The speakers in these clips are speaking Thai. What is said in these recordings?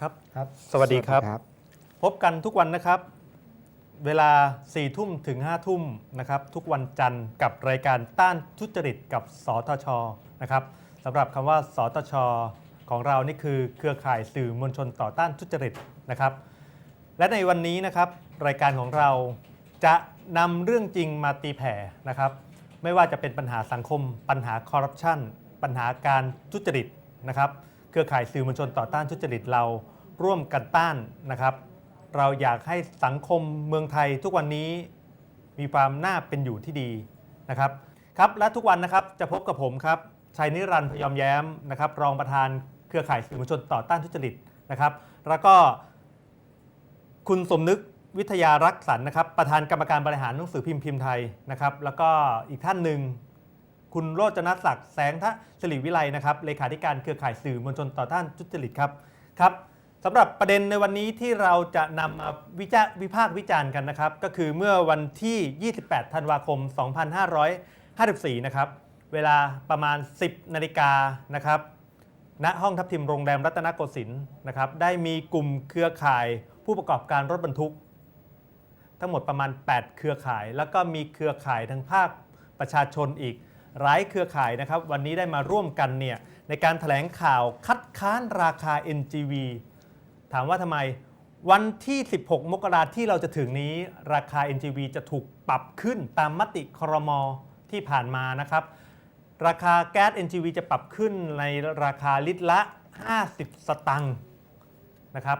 ครับครับ สวัสดีครับครับ พบกันทุกวันนะครับ เวลา4ี่ทุ่มถึง5้าทุ่มนะครับ ทุกวันจันทร์กับรายการต้านทุจริตกับสทชนะครับสำหรับคำว่า สทช ของเรานี่คือเครือข่ายสื่อมวลชนต่อต้านทุจริตนะครับ และในวันนี้นะครับ รายการของเราจะนำเรื่องจริงมาตีแผ่นะครับ ไม่ว่าจะเป็นปัญหาสังคม ปัญหาคอร์รัปชันปัญหาการทุจริตนะครับ เครือข่ายสื่อมวลชนต่อต้านทุจริตเราร่วมกันต้านนะครับ เราอยากให้สังคมเมืองไทยทุกวันนี้มีความน่าเป็นอยู่ที่ดีนะครับครับและทุกวันนะครับจะพบกับผมครับชัยนิรันดร์พยอมแย้มนะครับรองประธานเครือข่ายสื่อมวลชนต่อต้านทุจริตนะครับ แล้วก็คุณสมนึกวิทยารักษรนะครับ ประธานกรรมการบริหารหนังสือพิมพ์พิมพ์ไทยนะครับ แล้วก็อีกท่านหนึ่ง คุณโรจนศักดิ์แสงทะสิริวิไลนะครับเลขาธิการเครือข่ายสื่อมวลชนต่อต้านทุจริตครับครับสำหรับประเด็นในวันนี้ที่เราจะนำมาวิจาวิพากษ์วิจารณ์กันนะครับ ก็คือเมื่อวันที่ 28 ธันวาคม 2554 นะครับ เวลาประมาณ 10 นาฬิกานะครับณห้องทับทิมโรงแรมรัตนโกสินทร์นะครับ ได้มีกลุ่มเครือข่ายผู้ประกอบการรถบรรทุก ทั้งหมดประมาณ 8 เครือข่าย แล้วก็มีเครือข่ายทางภาคประชาชนอีก หลายเครือข่ายนะครับ วันนี้ได้มาร่วมกันเนี่ยในการแถลงข่าวคัดค้านราคา NGV ถามว่าทำไมวันที่ 16 มกราที่เราจะถึงนี้ ราคา NGV จะถูกปรับขึ้นตามมติครมที่ผ่านมานะครับ ราคาแก๊ส NGV จะปรับขึ้นในราคาลิตรละ 50 สตังค์นะครับ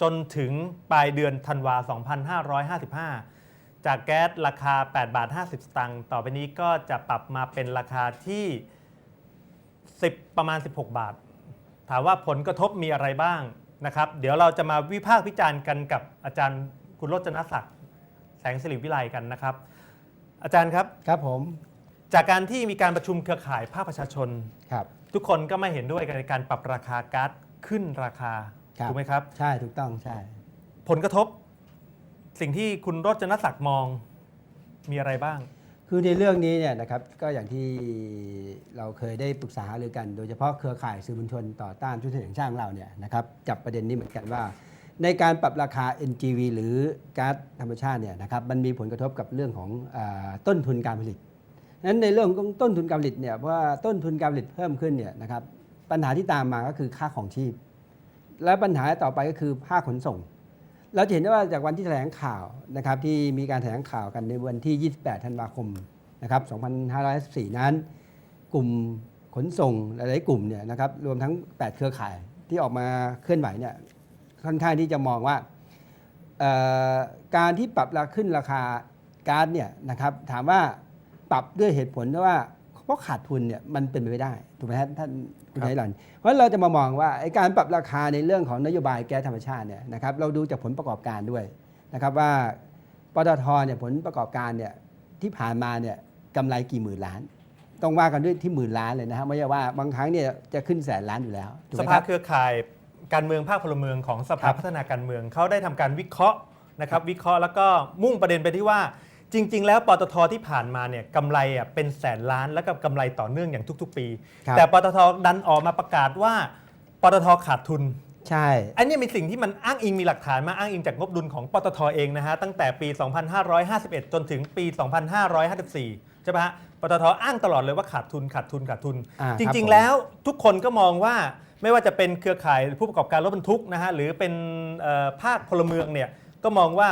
จนถึงปลายเดือนธันวา 2555 จากแก๊สราคา 8 บาท 50 สตางค์ต่อไปนี้ก็จะปรับมาเป็นราคาที่ 10 ประมาณ 16 บาท ถามว่าผลกระทบมีอะไรบ้างนะครับ เดี๋ยวเราจะมาวิพากษ์วิจารณ์กันกับอาจารย์คุณรจนศักดิ์แสงสิริวิไลกันนะครับ อาจารย์ครับครับผม จากการที่มีการประชุมเครือข่ายภาคประชาชนครับ ทุกคนก็ไม่เห็นด้วยในการปรับราคาก๊าซขึ้นราคาครับถูกไหมครับ ใช่ถูกต้องใช่ ผลกระทบ สิ่งที่คุณรจนศักดิ์มองมีอะไรบ้าง คือในเรื่องนี้เนี่ยนะครับก็อย่างที่เราเคยได้ปรึกษาหารือกัน โดยเฉพาะเครือข่ายสื่อมวลชนต่อต้านทุจริตแห่งชาติของเราเนี่ยนะครับจับประเด็นนี้เหมือนกันว่า ในการปรับราคา NGV หรือก๊าซธรรมชาติเนี่ยนะครับมันมีผลกระทบกับเรื่องของอต้นทุนการผลิตนั้นในเรื่องของต้นทุนการผลิตเนี่ยเพราะว่าต้นทุนการผลิตเพิ่มขึ้นเนี่ยนะครับปัญหาที่ตามมาก็คือค่าของชีพ และปัญหาต่อไปก็คือภาคขนส่ง เราจะเห็นได้ว่าจากวันที่แถลงข่าวนะครับที่มีการแถลงข่าวกันในวันที่ 28 ธันวาคมนะครับ 2514นั้น กลุ่มขนส่งหลายๆกลุ่มเนี่ยนะครับรวมทั้ง 8 เครือข่ายที่ออกมาเคลื่อนไหวเนี่ยค่อนข้างที่จะมองว่าการที่ปรับราขึ้นราคาก๊าซเนี่ยนะครับถามว่าปรับด้วยเหตุผลที่ว่า เพราะขาดทุนเนี่ยมันเป็นไปไม่ได้ถูกไหมฮะท่านคุณครับไทยหลันเพราะฉะนั้นเราจะมามองว่าไอ้การปรับราคาในเรื่องของนโยบายแก๊สธรรมชาติเนี่ยนะครับเราดูจากผลประกอบการด้วยนะครับว่าปตทเนี่ยผลประกอบการเนี่ยที่ผ่านมาเนี่ยกำไรกี่หมื่นล้าน ต้องว่ากันด้วยที่หมื่นล้านเลยนะครับไม่ใช่ว่าบางครั้งเนี่ยจะขึ้นแสนล้านอยู่แล้วถูกสไหมภาครับ เครือข่ายการเมืองภาคพลเมืองของสภาครับพัฒนาการเมืองเขาได้ทำการวิเคราะห์นะครับ วิเคราะห์แล้วก็มุ่งประเด็นไปที่ว่า จริง ๆ แล้วปตทที่ผ่านมาเนี่ยกำไรอะเป็นแสนล้านแล้วก็กำไรต่อเนื่องอย่างทุก ๆ ปี ครับ แต่ปตทดันออกมาประกาศว่าปตทขาดทุน ใช่ อันนี้เป็นสิ่งที่มันอ้างอิงมีหลักฐานมาอ้างอิงจากงบดุลของปตทเองนะฮะตั้งแต่ปี 2551 จนถึงปี 2554 ใช่ไหมฮะปตทอ้างตลอดเลยว่าขาดทุนขาดทุนขาดทุน อ่าจครับริง ผมๆ แล้วทุกคนก็มองว่าไม่ว่าจะเป็นเครือข่ายผู้ประกอบการรถบรรทุกนะฮะหรือเป็นเอ่อภาคพลเมืองเนี่ยก็มองว่า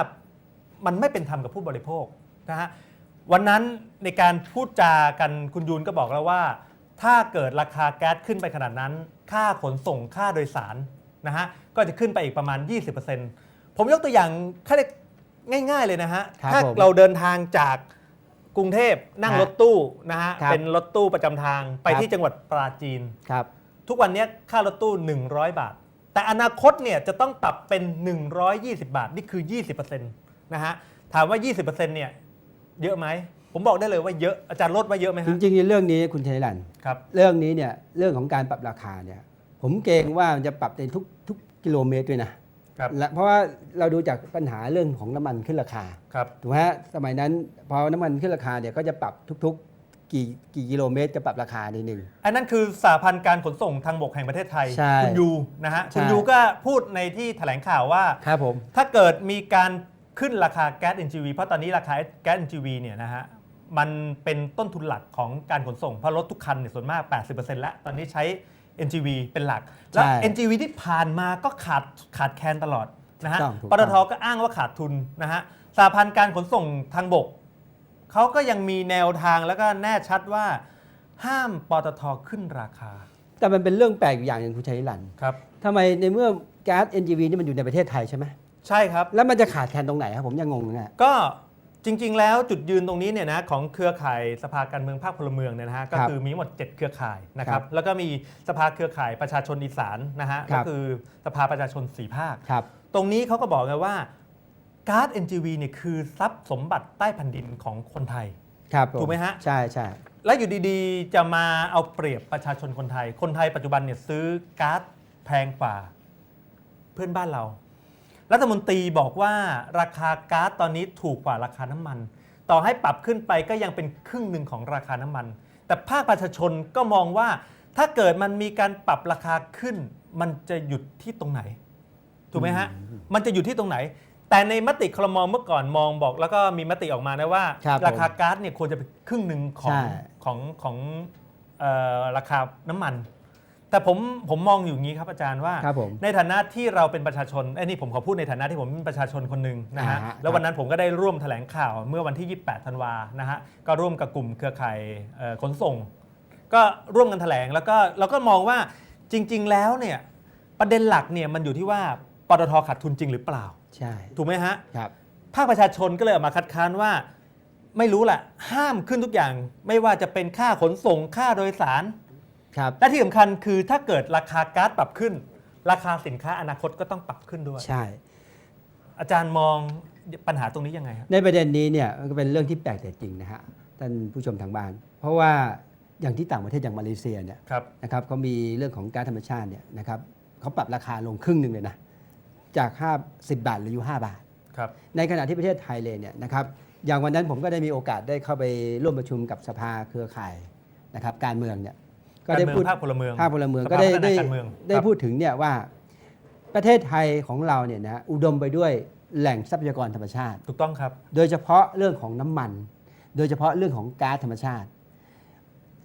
มันไม่เป็นธรรมกับผู้บริโภค นะฮะวันนั้นในการพูดจากันคุณยูนก็บอกแล้วว่า ถ้าเกิดราคาแก๊สขึ้นไปขนาดนั้น ค่าขนส่งค่าโดยสารนะฮะก็จะขึ้นไปอีกประมาณ 20%ผมยกตัวอย่างแค่ง่าย ๆเลยนะฮะครับถ้าผมเราเดินทางจากกรุงเทพนั่งฮะรถตู้นะฮะครับเป็นรถตู้ประจำทางไปครับ ที่จังหวัดปราจีน ครับ ทุกวันนี้ค่ารถตู้ 100 บาท แต่อนาคตเนี่ยจะต้องปรับเป็น 120 บาท นี่คือ 20%นะฮะ ถามว่า 20%เนี่ย เยอะไหม ผมบอกได้เลยว่าเยอะอาจารย์ลดว่าเยอะไหมจฮะริงๆในเรื่องนี้คุณชัยรัน ครับ เรื่องนี้เนี่ยเรื่องของการปรับราคาเนี่ยผมเกรงว่ามันจะปรับในทุกทุกกิโลเมตรด้วยนะครับ และเพราะว่าเราดูจากปัญหาเรื่องของน้ำมันขึ้นราคาครับ ถูกไหมฮะสมัยนั้นพอน้ำมันขึ้นราคาเนี่ยก็จะปรับทุกกี่กี่กิโลเมตรจะปรับราคานิดหนึ่ง อันนั้นคือสาพันธ์การขนส่งทางบกแห่งประเทศไทย ใช่คุณยูนะฮะคุณใช่ยูก็พูดในที่แถลงข่าวว่า ครับผม ถ้าเกิดมีการ ขึ้นราคาแก๊ส NGV เพราะตอนนี้ราคาแก๊ส NGV เนี่ยนะฮะมันเป็นต้นทุนหลักของการขนส่งเพราะรถทุกคันเนี่ยส่วนมาก 80%แล้ว ตอนนี้ใช้ NGV เป็นหลัก แล้วใช่ NGV ที่ผ่านมาก็ขาดขาดแคลนตลอดนะฮะถูกต้องถูกปต้องตทก็อ้างว่าขาดทุนนะฮะสาพันธ์การขนส่งทางบกเขาก็ยังมีแนวทางแล้วก็แน่ชัดว่า ห้ามปตทขึ้นราคา แต่มันเป็นเรื่องแปลกอยู่อย่างหนึ่งคุณชัยรันครับทำไมในเมื่อแก๊ส NGV นี่มันอยู่ในประเทศไทยใช่ไหม ใช่ครับ แล้วมันจะขาดแคลนตรงไหนครับผมยังงงนะก็จริง ๆ แล้วจุดยืนตรงนี้เนี่ยนะของเครือข่ายสภาการเมืองภาคพลเมืองเนี่ยนะฮะก็ครับคือมีทั้งหมด 7 เครือข่ายนะคครัรับบแล้วก็มีสภาเครือข่ายประชาชนอีสานนะฮะครัก็บคือสภาประชาชนสีภาคครับตรงนี้เขาก็บอกไงว่าก๊าซ NGV เนี่ยคือทรัพย์สมบัติใต้แผ่นดินของคนไทยครับผถูกไหมฮะใช่ใช่แล้วอยู่ดีๆ จะมาเอาเปรียบประชาชนคนไทย คนไทยปัจจุบันเนี่ยซื้อก๊าซแพงกว่าเพื่อนบ้านเรา รัฐมนตรีบอกว่าราคาก๊าซตอนนี้ถูกกว่าราคาน้ำมัน ต่อให้ปรับขึ้นไปก็ยังเป็นครึ่งหนึ่งของราคาน้ำมัน แต่ภาคประชาชนก็มองว่าถ้าเกิดมันมีการปรับราคาขึ้น มันจะหยุดที่ตรงไหน ถูกไหมฮะ มันจะอยู่ที่ตรงไหน แต่ในมติคลมเมื่อก่อนมองบอก แล้วก็มีมติออกมานะว่า ครับราคาก๊าซเนี่ยควรจะเป็นครึ่งหนึ่งของใช่ ของของเอ่อราคาน้ำมัน แต่ผมผมมองอยู่อย่างนี้ครับอาจารย์ว่า ครับผมในฐานะที่เราเป็นประชาชนไอ้ยนี่ผมขอพูดในฐานะที่ผมเป็นประชาชนคนหนึ่งนะฮะอ่าฮะแล้ววันนั้นผมก็ได้ร่วมแถลงข่าวเมื่อวันที่ 28 ธันวานะฮะก็ร่วมกับกลุ่มเครือข่ายเอ่อขนส่ง ก็ร่วมกันแถลงแล้วก็เราก็มองว่าจริง ๆ แล้วเนี่ยประเด็นหลักเนี่ยมันอยู่ที่ว่าปตทขาดทุนจริงหรือเปล่า ใช่ถูกไหมฮะ ครับ ภาคประชาชนก็เลยออกมาคัดค้านว่า ไม่รู้แหละห้ามขึ้นทุกอย่าง ไม่ว่าจะเป็นค่าขนส่งค่าโดยสาร ครับ และที่สำคัญคือถ้าเกิดราคาก๊าซปรับขึ้น ราคาสินค้าอนาคตก็ต้องปรับขึ้นด้วย ใช่ อาจารย์มองปัญหาตรงนี้ยังไงครับ ในประเด็นนี้เนี่ยมันก็เป็นเรื่องที่แปลกแต่จริงนะฮะท่านผู้ชมทางบ้าน เพราะว่าอย่างที่ต่างประเทศอย่างมาเลเซียเนี่ยครับ นะครับเขามีเรื่องของก๊าซธรรมชาติเนี่ยนะครับเขาปรับราคาลงครึ่งหนึ่งเลยนะจาก5 10 บาทเหรืออยู่ 5 บาท ครับ ในขณะที่ประเทศไทยเลยเนี่ยนะครับอย่างวันนั้นผมก็ได้มีโอกาสได้เข้าไปร่วมประชุมกับสภาเครือข่ายนะครับการเมืองเนี่ย ก็การได้เมืองพูดภาคพลเมืองภาคพลเมืองสภาก็ได้พัฒนาได้การเมืองได้ครับพูดถึงเนี่ยว่าประเทศไทยของเราเนี่ยนะอุดมไปด้วยแหล่งทรัพยากรธรรมชาติ ถูกต้องครับ โดยเฉพาะเรื่องของน้ำมัน โดยเฉพาะเรื่องของก๊าซธรรมชาติ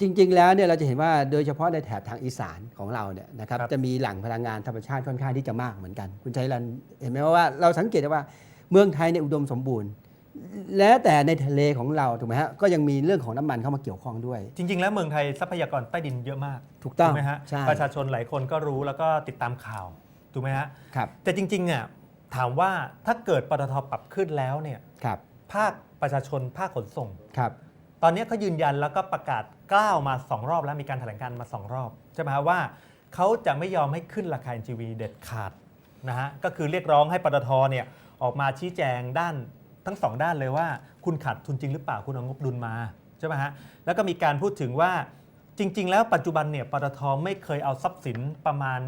จริง ๆ แล้วเนี่ยเราจะเห็นว่าโดยเฉพาะในแถบทางอีสานของเราเนี่ยนะครับครับจะมีแหล่งพลังงานธรรมชาติค่อนข้างที่จะมากเหมือนกัน คุณชัยรันเห็นไหมว่าเราสังเกตได้ว่าเมืองไทยเนี่ยอุดมสมบูรณ์ และแต่ในทะเลของเราถูกไหมฮะก็ยังมีเรื่องของน้ำมันเข้ามาเกี่ยวข้องด้วย จริง ๆ แล้วเมืองไทยทรัพยากรใต้ดินเยอะมากถูกต้องไหมฮะใช่ ประชาชนหลายคนก็รู้แล้วก็ติดตามข่าวถูกไหมฮะครับแต่จริงๆเนี่ยถามว่าถ้าเกิดปตทปรับขึ้นแล้วเนี่ยครับภาคประชาชนภาคขนส่ง ครับ ตอนนี้เขายืนยันแล้วก็ประกาศกล้าวมา 2 รอบแล้วมีการแถลงการมา 2 รอบใช่ไหมฮะว่าเขาจะไม่ยอมให้ขึ้นราคา NGV เด็ดขาดนะฮะก็คือเรียกร้องให้ปตทเนี่ยออกมาชี้แจงด้าน ทั้งสองด้านเลยว่า คุณขาดทุนจริงหรือเปล่าคุณเอางบดุลมาใช่ไหมฮะแล้วก็มีการพูดถึงว่าจริง ๆ แล้วปัจจุบันเนี่ยปตทไม่เคยเอาทรัพย์สินประมาณ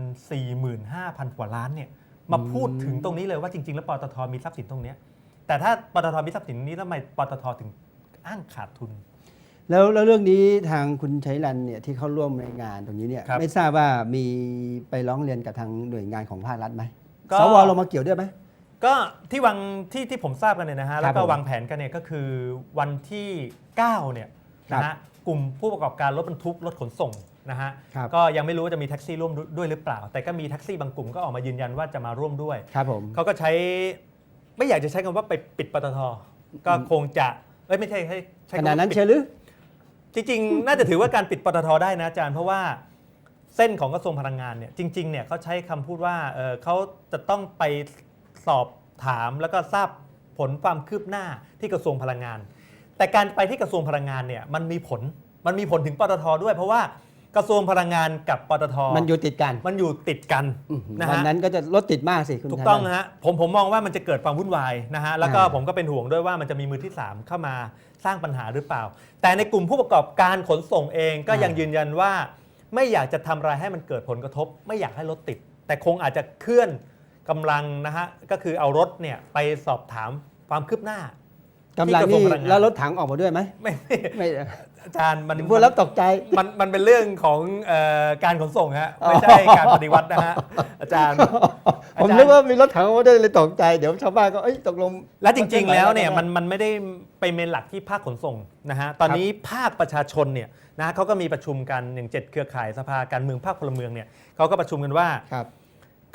45,000 กว่าล้านเนี่ยมาพูดถึงตรงนี้เลยว่าจริง ๆ แล้วปตทมีทรัพย์สินตรงเนี้ยแต่ถ้าปตทมีทรัพย์สินนี้ทำไมปตทถึงอ้างขาดทุน แล้วแล้วเรื่องนี้ทางคุณชัยรันเนี่ยที่เข้าร่วมในงานตรงนี้เนี่ยครับ ไม่ทราบว่ามีไปร้องเรียนกับทางหน่วยงานของภาครัฐไหมก็สวลงมาเกี่ยวด้วยไหม ก็ที่วางที่ที่ผมทราบกันเนี่ยนะฮะครับแล้วก็ผมวางแผนกันเนี่ยก็คือวันที่ 9 เนี่ยครับนะฮะกลุ่มผู้ประกอบการรถบรรทุกรถขนส่งนะฮะครับก็ยังไม่รู้ว่าจะมีแท็กซี่ร่วมด้วยหรือเปล่า แต่ก็มีแท็กซี่บางกลุ่มก็ออกมายืนยันว่าจะมาร่วมด้วยครับผมเขาก็ใช้ไม่อยากจะใช้คำว่าไปปิดปตทก็คงจะเอ้ยไม่ใช่ให้ใช้ขคำนาดว่านั้นปิดเชียวหรือจริงๆ น่าจะถือว่าการปิดปตทได้นะอาจารย์เพราะว่าเส้นของกระทรวงพลังงานเนี่ยจริงๆเนี่ยเขาใช้คำพูดว่าเอ่อเขาจะต้องไป สอบถามแล้วก็ทราบผลความคืบหน้าที่กระทรวงพลังงาน แต่การไปที่กระทรวงพลังงานเนี่ยมันมีผลมันมีผลถึงปตทด้วย เพราะว่ากระทรวงพลังงานกับปตทมันอยู่ติดกันมันอยู่ติดกันอื้อหือนะวันฮะนั้นก็จะรถติดมากสิคุณถูกชัยต้องรันฮะผมผมมองว่ามันจะเกิดความวุ่นวายนะฮะแล้วก็อ่าผมก็เป็นห่วงด้วยว่ามันจะมีมือที่ 3 เข้ามาสร้างปัญหาหรือเปล่า แต่ในกลุ่มผู้ประกอบการขนส่งเองก็ยังยืนยันว่า ไม่อยากจะทำอะไรให้มันเกิดผลกระทบ ไม่อยากให้รถติด แต่คงอาจจะเคลื่อน กำลังนะฮะก็คือเอารถเนี่ยไปสอบถามความคืบหน้า กำลังที่กระทรวนี่พลังงาน แล้วรถถังออกมาด้วยไหมไม่ไม่ไม่อาจารย์มันพูดแล้วตกใจ มันมันเป็นเรื่องของเอ่อการขนส่งฮะอ๋อไม่ใช่การปฏิวัตินะฮะอาจารย์ ผมอาจารย์นึกว่ามีรถถังออกมาด้วยเลยตกใจ เดี๋ยวชาวบ้านก็เอ้ยตกลง และจริง ๆ แล้วเนี่ยรถมันมันไม่ได้ไปเมนหลักที่ภาคขนส่งนะฮะตอนนี้ภาคประชาชนเนี่ยนะเขาก็มีประชุมกันอย่างเจ็ดเครือข่ายสภาการเมืองภาคพลเมืองเนี่ยเขาก็ประชุมกันว่า ครับ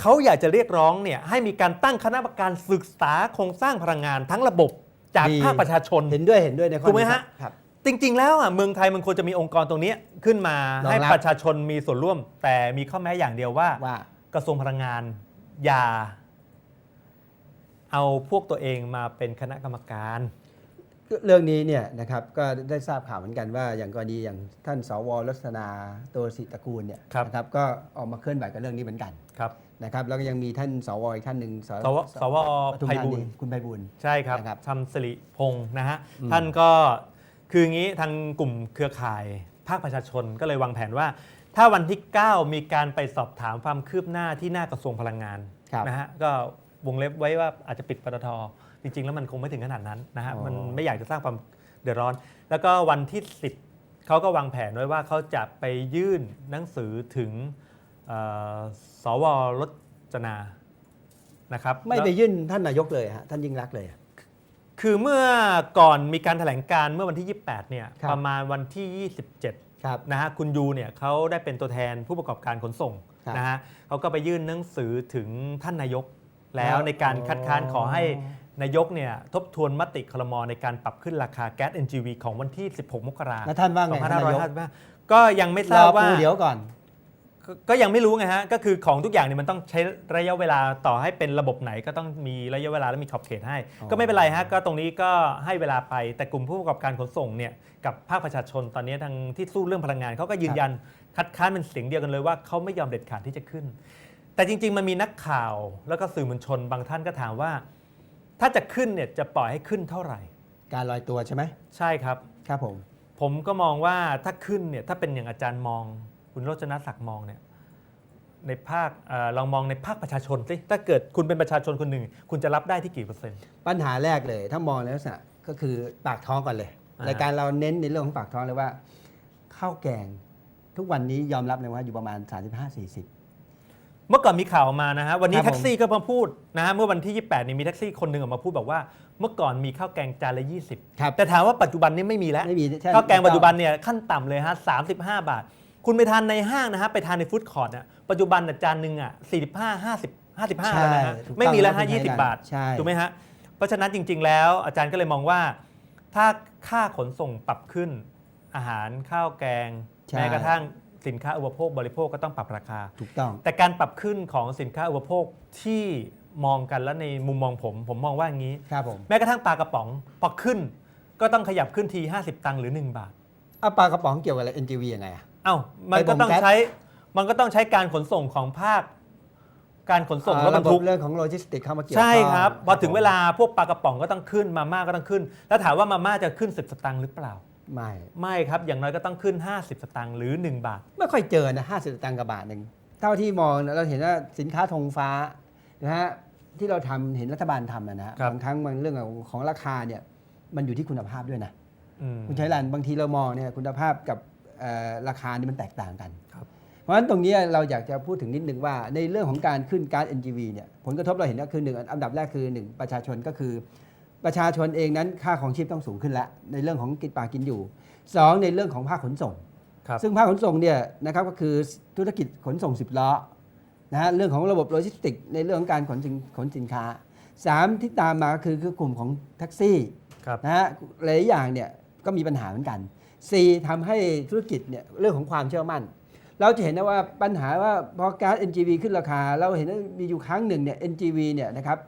เขาอยากจะเรียกร้องเนี่ยให้มีการตั้งคณะกรรมการศึกษาโครงสร้างพลังงานทั้งระบบจากดี ภาคประชาชน เห็นด้วยเห็นด้วยในข้อถูกไหมนี้ฮะ ครับ จริง ๆ แล้วอะเมืองไทยมันควรจะมีองค์กรตรงนี้ขึ้นมารองรับ ให้ประชาชนมีส่วนร่วม แต่มีข้อแม้อย่างเดียวว่า ว่า กระทรวงพลังงาน อย่า เอาพวกตัวเองมาเป็นคณะกรรมการ เรื่องนี้เนี่ยนะครับก็ได้ทราบข่าวเหมือนกันว่า อย่างกรณีอย่างท่านสวรัศนาโตศิตระกูลเนี่ยครับ นะครับก็ออกมาเคลื่อนไหวกับเรื่องนี้เหมือนกัน ครับ นะครับแล้วก็ยังมีท่านสวอีกท่านหนึ่งสวสวปทุมไพธาบูนีลย์คุณไพบูลย์ ใช่ครับนะครับทำสิริพงศ์นะฮะ อืมท่านก็คืออย่างนี้ทางกลุ่มเครือข่ายภาคประชาชนก็เลยวางแผนว่า ถ้าวันที่ 9 มีการไปสอบถามความคืบหน้าที่หน้ากระทรวงพลังงานครับนะฮะก็วงเล็บไว้ว่าอาจจะปิดปตทจริง ๆ แล้วมันคงไม่ถึงขนาดนั้นนะฮะ อ๋อ มันไม่อยากจะสร้างความเดือดร้อน แล้วก็วันที่ 10เขาก็วางแผนไว้ว่าเขาจะไปยื่นหนังสือถึงเอ่อ สวรจนานะครับไม่ไปยื่นท่านนายกเลยฮะท่านยิ่งรักษณ์เลยอะคือเมื่อก่อนมีการแถลงการเมื่อวันที่ 28เนี่ยครับ ประมาณวันที่ 27 ครับ นะฮะคุณยูเนี่ยเขาได้เป็นตัวแทนผู้ประกอบการขนส่งครับนะฮะเขาก็ไปยื่นหนังสือถึงท่านนายก แล้วแล้วในการคัดค้านอ๋อ ขอให้นายกเนี่ยทบทวนมติคลมในการปรับขึ้นราคาแก๊ส NGV ของวันที่ 16 มกราแล้วท่านว่าไงท่านนายก2555ก็ยังไม่ทรราบอว่า ปูเดี๋ยวก่อน ก็ก็ยังไม่รู้ไงฮะ ก็คือของทุกอย่างเนี่ยมันต้องใช้ระยะเวลาต่อให้เป็นระบบไหนก็ต้องมีระยะเวลาและมีขอบเขตให้อ๋อก็ไม่เป็นไรฮะ ก็ตรงนี้ก็ให้เวลาไป แต่กลุ่มผู้ประกอบการขนส่งเนี่ยกับภาคประชาชนตอนนี้ทางที่สู้เรื่องพลังงานเขาก็ยืนยันคัดค้านเป็นเสียงเดียวกันเลยว่าเขาไม่ยอมเด็ดขาดที่จะขึ้น แต่จริง ๆ มันมีนักข่าวแล้วก็สื่อมวลชนบางท่านก็ถามว่า ถ้าจะขึ้นเนี่ยจะปล่อยให้ขึ้นเท่าไหร่ การลอยตัวใช่ไหมใช่ครับ ครับผม ผมก็มองว่าถ้าขึ้นเนี่ยถ้าเป็นอย่างอาจารย์มอง คุณโรจนศักดิ์มองเนี่ยในภาคเอ่อลองมองในภาคประชาชนสิถ้าเกิดคุณเป็นประชาชนคนหนึ่ง คุณจะรับได้ที่กี่เปอร์เซ็นต์ ปัญหาแรกเลย ถ้ามองในลักษณะก็คือปากท้องก่อนเลยอ่าฮะรายการเราเน้นในเรื่องของปากท้องเลยว่าข้าวแกง ทุกวันนี้ยอมรับเลยว่าอยู่ประมาณ 35-40 เมื่อก่อนมีข่าวออกมานะฮะวันนี้ครับผมแท็กซี่ก็มาพูดนะฮะเมื่อวันที่ 28นี่มีแท็กซี่คนหนึ่งออกมาพูดบอกว่าเมื่อก่อนมีข้าวแกงจานละ 20ครับแต่ถามว่าปัจจุบันนี้ไม่มีแล้วไม่มีใช่ข้าวแกงปัจจุบันเนี่ยขั้นต่ำเลยฮะ35 บาท คุณไปทานในห้างนะฮะไปทานในฟู้ดคอร์ทอะปัจจุบันน่ะจานหนึ่งอะ45 50 55แล้วนะฮะถูกต้องไม่มีแล้วฮะครับคุณ20บาทใช่ถูกไหมฮะเพราะฉะนั้นจริง ๆ แล้วอาจารย์ก็เลยมองว่า ถ้าค่าขนส่งปรับขึ้น อาหารข้าวแกงใช่แม้กระทั่งสินค้าอุปโภคบริโภคก็ต้องปรับราคาถูกต้อง แต่การปรับขึ้นของสินค้าอุปโภคที่มองกันแล้วในมุมมองผม ผมมองว่าอย่างนี้ครับผมแม้กระทั่งปลากระป๋องพอขึ้น ก็ต้องขยับขึ้นที 50 ตังค์หรือ 1 บาทเอาปลากระป๋องเกี่ยวกับอะไร NGV ยังไงอะ เอ้ามันก็ต้องไปบ่มแก๊สใช้มันก็ต้องใช้การขนส่งของภาค การขนส่งรถบรระรบบทุกเรื่องของโลจิสติกเข้ามาเกี่ยวใช่ข้องครับพอถึงผมเวลาพวกปลากระป๋องก็ต้องขึ้นมาม่าก็ต้องขึ้น แล้วถามว่ามาม่าจะขึ้น10สตางค์หรือเปล่าไม่ไม่ครับอย่างน้อยก็ต้องขึ้น 50 สตางค์หรือ 1 บาท ไม่ค่อยเจอนะ50สตางค์กับบาทหนึ่งเท่าที่มองนะเราเห็นว่าสินค้าธงฟ้านะฮะที่เราทำเห็นรัฐบาลทำนะฮะครับบางครั้งบางเรื่องของของราคาเนี่ยมันอยู่ที่คุณภาพด้วยนะอืมคุณชัยรันบางทีเรามองเนี่ยคุณภาพกับเอ่อ ราคานี่มันแตกต่างกันครับเพราะฉะนั้นตรงนี้เราอยากจะพูดถึงนิดนึงว่า ในเรื่องของการขึ้นการ NGV เนี่ยผลกระทบเราเห็นก็คือหนึ่งอันดับแรกคือหนึ่งประชาชนก็คือ ประชาชนเองนั้นค่าของชีพต้องสูงขึ้นแล้วในเรื่องของกินปากกินอยู่สองในเรื่องของภาคขนส่งครับซึ่งภาคขนส่งเนี่ยนะครับก็คือธุรกิจขนส่ง10ล้อนะฮะเรื่องของระบบโลจิสติกในเรื่องของการขนสินขนสินค้าสามที่ตามมาก็คือคือกลุ่มของแท็กซี่ครับนะฮะหลายอย่างเนี่ยก็มีปัญหาเหมือนกัน สี่ทำให้ธุรกิจเนี่ยเรื่องของความเชื่อมั่น เราจะเห็นนะว่าปัญหาว่าพอการ NGV ขึ้นราคา เราเห็นว่ามีอยู่ครั้งหนึ่งเนี่ย NGV เนี่ยนะครับ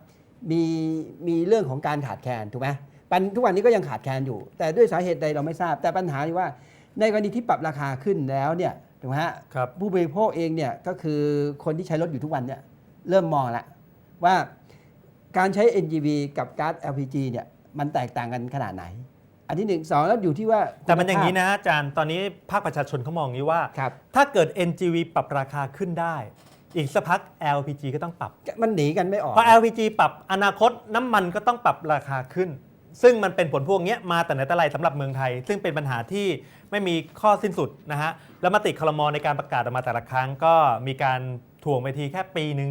มีมีเรื่องของการขาดแคลนถูกไหมปันทุกวันนี้ก็ยังขาดแคลนอยู่ แต่ด้วยสาเหตุใดเราไม่ทราบ แต่ปัญหาที่ว่าในกรณีที่ปรับราคาขึ้นแล้วเนี่ยถูกไหมฮะครับ ผู้บริโภคเองเนี่ยก็คือคนที่ใช้รถอยู่ทุกวันเนี่ยเริ่มมองแล้วว่าการใช้ NGV กับก๊าซ LPG เนี่ยมันแตกต่างกันขนาดไหน อันที่หนึ่งสองแล้วอยู่ที่ว่าแต่มันอย่างนี้นี้นะอาจารย์ตอนนี้ภาคประชาชนเขามองอย่างนี้ว่า ครับ ถ้าเกิด NGV ปรับราคาขึ้นได้ อีกสักพัก LPG ก็ต้องปรับ มันหนีกันไม่ออกพอ LPG ปรับอนาคตน้ำมันก็ต้องปรับราคาขึ้น ซึ่งมันเป็นผลพวงเนี้ยมาแต่ไหนแต่ไรสำหรับเมืองไทย ซึ่งเป็นปัญหาที่ไม่มีข้อสิ้นสุดนะฮะแล้วมติคลมในการประกาศออกมาแต่ละครั้งก็มีการถ่วงไปทีแค่ปีหนึ่ง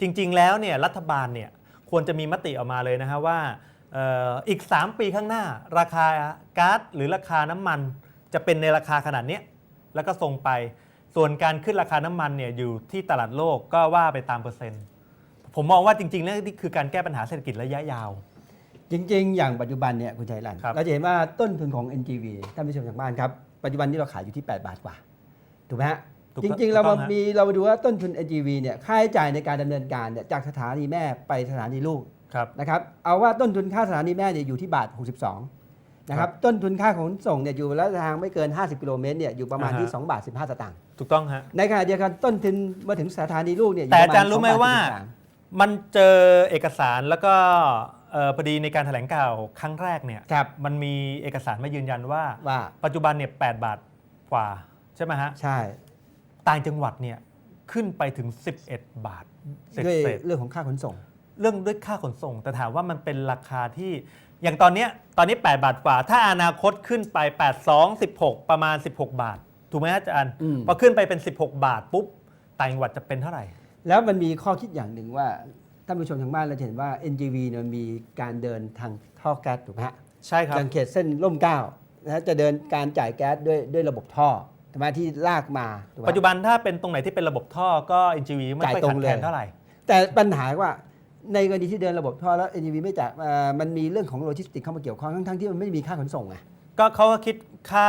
จริง ๆ แล้วเนี่ยรัฐบาลเนี่ยควรจะมีมติออกมาเลยนะฮะว่าเอ่ออีก 3 ปีข้างหน้า ราคาก๊าซหรือราคาน้ำมัน จะเป็นในราคาขนาดเนี้ยแล้วก็ทรงไป ส่วนการขึ้นราคาน้ำมันเนี่ยอยู่ที่ตลาดโลกก็ว่าไปตามเปอร์เซ็นต์ ผมมองว่าจริงๆแล้วนี่คือการแก้ปัญหาเศรษฐกิจระยะยาว จริง ๆ อย่างปัจจุบันเนี่ยคุณชัยรันครับเราจะเห็นว่าต้นทุนของ NGV ท่านผู้ชมทางบ้านครับปัจจุบันนี้เราขายอยู่ที่ 8 บาทกว่าถูกไหมฮะถูกจต้องริงๆ เราถูกต้มาองฮะมีเรามาดูว่าต้นทุน NGV เนี่ยค่าใช้จ่ายในการดำเนินการเนี่ยจากสถานีแม่ไปสถานีลูกครับ นะครับเอาว่าต้นทุนค่าสถานีแม่เนี่ยอยู่ที่บาท 62นะครับต้นทุนค่าขนส่งเนี่ยอยู่ระยะทางไม่เกิน 50 กิโลเมตรเนี่ยอยู่ประมาณที่อ่าฮะ2บาท 15 สตางค์ถูกต้องฮะในขณะเดียวกันต้นทุนมาถึงสถานีลูกเนี่ยแต่ยู่ปะอาจารย์รู้ไหม2บทว่า43มันเจอเอกสารแล้วก็เอ่อพอดีในการแถลงข่าวครั้งแรกเนี่ยครับมันมีเอกสารมายืนยันว่าว่าปัจจุบันเนี่ย8บาทกว่าใช่ไหมฮะใช่ต่างจังหวัดเนี่ยขึ้นไปถึง 11 บาทเศษด้วยเศษเรื่องของค่าขนส่ง เรื่องด้วยค่าขนส่ง แต่ถามว่ามันเป็นราคาที่อย่างตอนเนี้ยตอนนี้ 8 บาทกว่า ถ้าอนาคตขึ้นไป 8 2 16 ประมาณ 16 บาท ถูกไหมฮะอาจารย์อืม พอขึ้นไปเป็น 16 บาทปุ๊บต่างจังหวัดจะเป็นเท่าไหร่ แล้วมันมีข้อคิดอย่างหนึ่งว่าท่านผู้ชมทางบ้านเราจะเห็นว่า NGV เนี่ยมีการเดินทางท่อแก๊สถูกไหมฮะ ใช่ครับ อย่างเขตเส้นร่มเกล้านะฮะจะเดินการจ่ายแก๊สด้วยด้วยระบบท่อถูกไหมที่ลากมาถูกไหม ปัจจุบันถ้าเป็นตรงไหนที่เป็นระบบท่อก็ NGV ไม่ค่อยจ่ายตรขาดงแคลนเลยเท่าไหร่ แต่ปัญหาว่า ในกรณีที่เดินระบบท่อแล้ว NGV ไม่จ่ายอ่อมันมีเรื่องของโลจิสติกเข้ามาเกี่ยวข้องทั้งๆที่มันไม่มีค่าขนส่งไง ก็เขาก็คิดค่า